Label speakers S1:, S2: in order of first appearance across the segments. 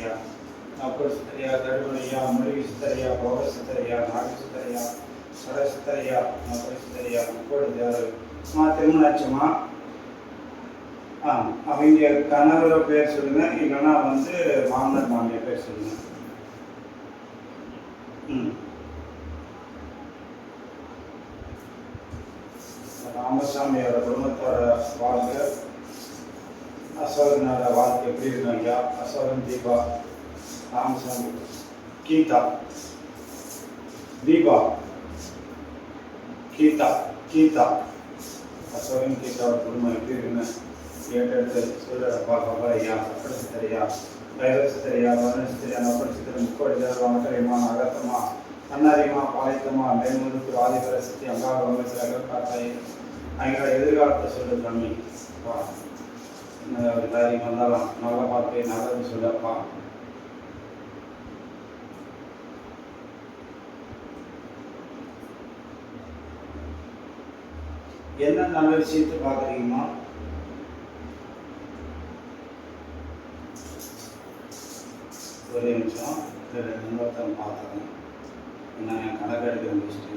S1: சித்தரையா அப்பர் சித்தரையா கருவனையா முருகி சித்தரையா பௌர சித்தரையா நாக சித்தரையா சர சித்தரையா அப்பர் சித்தரையா முப்போடு தேவர் அம்மா திருமணாச்சுமா ஆ அவங்க கணவரோட பேர் சொல்லுங்க இல்லைன்னா வந்து மாமனார் மாமியார் பேர் சொல்லுங்க. ம். ராமசாமியோட குடும்பத்தோட வாழ்க்கை அசோகனோட வாழ்க்கை எப்படி இருந்தாங்க அசோகன் தீபா ராமசாமி. கீதா. தீபா. கீதா. கீதா. அசோகன் கீதாவோட குடும்பம் எப்படி இருக்குன்னு கேட்டெடுத்து சொல்லுறப்பா பாப்பா ஐயா அப்படி சித்தரையா பைரவ சித்தரையா வரண சித்தரையா அப்படி சித்திரம் முக்கோடி தேவர் அகத்தமா? அன்னாரியமா? அன்னாரியம்மா பாளையத்தம்மா மேல்முதுக்கு ஆதிபர சித்தி அங்காள காத்தாய் அவங்களோட எதிர்காலத்தை சொல்லு தம்பி. எல்லாரையும் என்ன வந்தாலும் நல்லா பார்த்து நல்லது சொல்லப்பா. என்ன நல்ல விஷயத்தை பார்க்குறீங்கம்மா? ஒரு நிமிஷம் ரெண்டு நிமிஷம் பார்த்துக்கணும் நான் என் கணக்கு எடுக்க முடிச்சுட்டு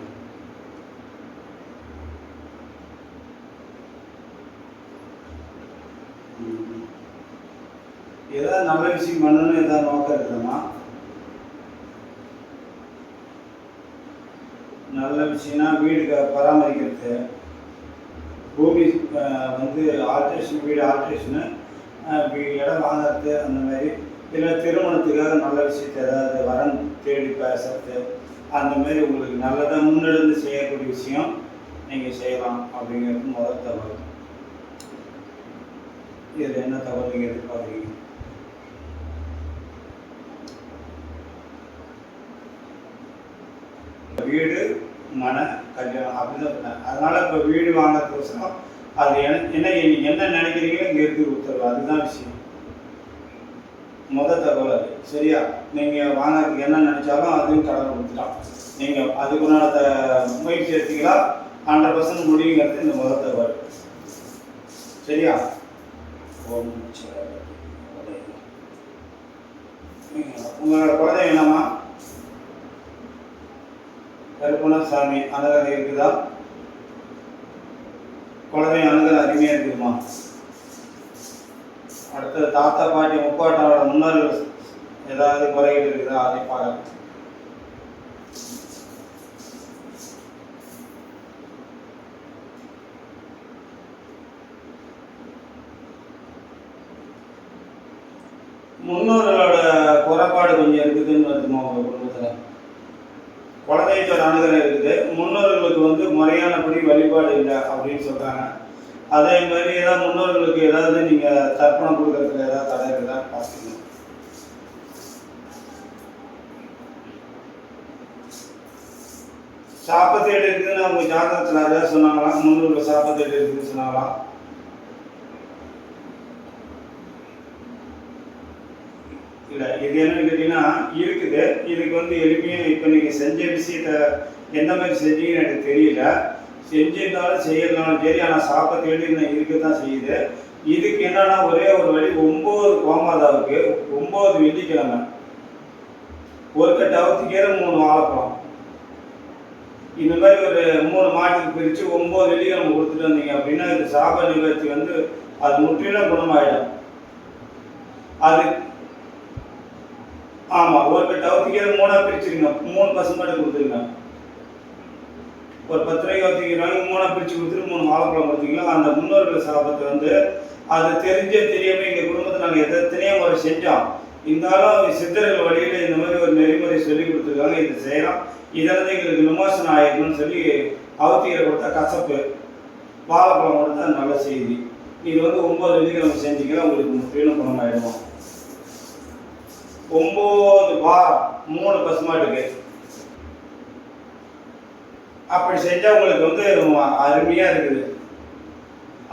S1: ஏதாவது நல்ல விஷயம் பண்ணணும்னு ஏதாவது நோக்கம் இருக்குதுமா நல்ல விஷயம்னா வீடு க- பராமரிக்கிறது. பூமி வந்து ஆல்ட்ரேஷன் வீடு ஆல்ட்ரேஷனு இடம் வாங்குறது அந்த மாதிரி. இல்லை திருமணத்துக்காக நல்ல விஷயத்தை ஏதாவது வரன் தேடி பேசுறது. அந்த மாதிரி உங்களுக்கு நல்லதாக முன்னெடுத்து செய்யக்கூடிய விஷயம் நீங்கள் செய்யலாம் அப்படிங்கிறது முதல் தகவல். இதில் என்ன தகவல் நீங்கள் எதிர்பார்க்குறீங்க? வீடு மன கல்யாணம் அப்படிதான் அதனால இப்போ வீடு வாங்கிறதுக்கோசரம் அது என்ன என்ன என்ன நினைக்கிறீங்களோ இங்கே இருக்கு உத்தரவு அதுதான் விஷயம். முத தகவல் அது. சரியா? நீங்கள் வாங்கறதுக்கு என்ன நினைச்சாலும் அதுவும் கடன் கொடுத்துட்டான். நீங்கள் அதுக்குண்டான த- முயற்சி எடுத்தீங்களா? ஹண்ட்ரட் பர்சன்ட் முடியுங்கிறது இந்த முத தகவல். சரியா? ஓம் உங்களோட குழந்தை என்னம்மா? கருப்பணசாமி அணுகல் இருக்குதா? குழந்தை அணுகல் அருமையாக இருக்குதுமா அடுத்தது தாத்தா பாட்டி முப்பாட்டாவோட முன்னோர்கள் ஏதாவது குறைகள் இருக்குதா? அதை பார்க்கலாம். முன்னோர்களோட குறைபாடு கொஞ்சம் இருக்குதுன்னு வருதுமா உங்கள் குடும்பத்தில்? குலதெய்வத்தோட அணுகலை இருக்குது. முன்னோர்களுக்கு வந்து முறையானபடி வழிபாடு இல்லை அப்படின்னு சொல்கிறாங்க அதே மாதிரி ஏதாவது முன்னோர்களுக்கு ஏதாவது நீங்கள் தர்ப்பணம் கொடுக்கறதுல ஏதாவது தடை இருக்குதா பார்த்துக்கணும் சாப்பத்தேடு இருக்குதுன்னு அவங்க ஜாதகத்தில் அதாவது சொன்னாங்களா முன்னூறு சாப்பத்தேடு இருக்குதுன்னு சொன்னாங்களா இல்லை இது என்னன்னு கேட்டீங்கன்னா இருக்குது. இதுக்கு வந்து எளிமையாக இப்போ நீங்கள் செஞ்ச விஷயத்த எந்த மாதிரி செஞ்சீங்கன்னு எனக்கு தெரியல. செஞ்சிருந்தாலும் செய்யறதுனாலும் சரி ஆனால் சாப்பிட தேடி நான் இருக்க தான் செய்யுது. இதுக்கு என்னன்னா ஒரே ஒரு வழி ஒம்பது கோமாதாவுக்கு ஒம்பது வெள்ளிக்கிழமை. ஒரு கட்டு கீரை மூணு வாழைப்பழம். இந்த மாதிரி ஒரு மூணு மாட்டுக்கு பிரித்து ஒம்பது வெள்ளிக்கிழமை கொடுத்துட்டு வந்தீங்க அப்படின்னா இது சாப நிவர்த்தி வந்து அது முற்றிலும் குணமாயிடும். அது ஆமாம் ஒரு கட்டு மூணாக பிரிச்சுருங்க மூணு பசுமாட்டு கொடுத்துருங்க. ஒரு பத்து ரூபாய்க்கு அவுத்திக்கிறாங்க மூணாக பிரித்து கொடுத்துட்டு மூணு வாழைப்பழம் கொடுத்தீங்களா அந்த முன்னோர்கள் சாபத்தை வந்து அது தெரிஞ்சே தெரியாமல் எங்கள் குடும்பத்தை நாங்கள் எத்தனையோ முறை செஞ்சோம். இருந்தாலும் சித்தர்கள் வழியில் இந்த மாதிரி ஒரு நெறிமுறை சொல்லி கொடுத்துருக்காங்க. இது செய்யலாம் இதெல்லாம் எங்களுக்கு விமர்சனம் ஆயிருக்குன்னு சொல்லி அவுத்திகரை கொடுத்தா கசப்பு. வாழைப்பழம் கொடுத்தா நல்ல செய்தி. இது வந்து ஒம்பது வெள்ளிக்கிழமை செஞ்சீங்கன்னா உங்களுக்கு முற்றிலும் குணமாயிடும் ஒம்பது வாரம் மூணு பசுமாட்டுக்கு அப்படி செஞ்சால் உங்களுக்கு வந்து அருமையாக இருக்குது.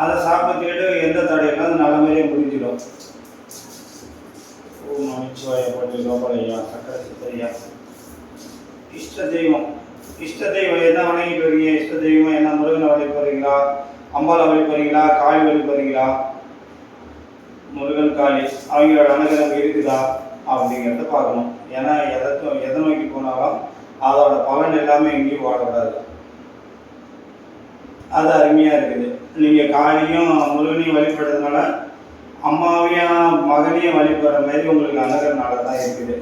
S1: அதை சாப்பிட்டுக்கிட்டு எந்த தடையில்லாத நல்ல மாதிரியே முடிஞ்சிடும். ஓம் நமச்சிவாய போட்டு கோபாலையா சக்கர சித்தரையா? இஷ்ட தெய்வம். இஷ்ட தெய்வம் என்ன வணங்கிட்டு வரீங்க இஷ்ட தெய்வம் என்ன முருகனை வழி போறீங்களா? அம்பாவை வழி போறீங்களா? காளி வழி போறீங்களா? முருகன் காளி. அவங்களோட அனுகிரகம் இருக்குதா? அப்படிங்கிறத பார்க்கணும். ஏன்னா எதை எதை நோக்கி போனாலும் அதோட பலன் எல்லாமே எங்கேயும் ஓடக்கூடாது அது அருமையாக இருக்குது. நீங்கள் காளியும் முருகனையும் வழிபடுறதுனால அம்மாவையும் மகனையும் வழிபடுற மாதிரி உங்களுக்கு அழகர் நாளாக தான் இருக்குது.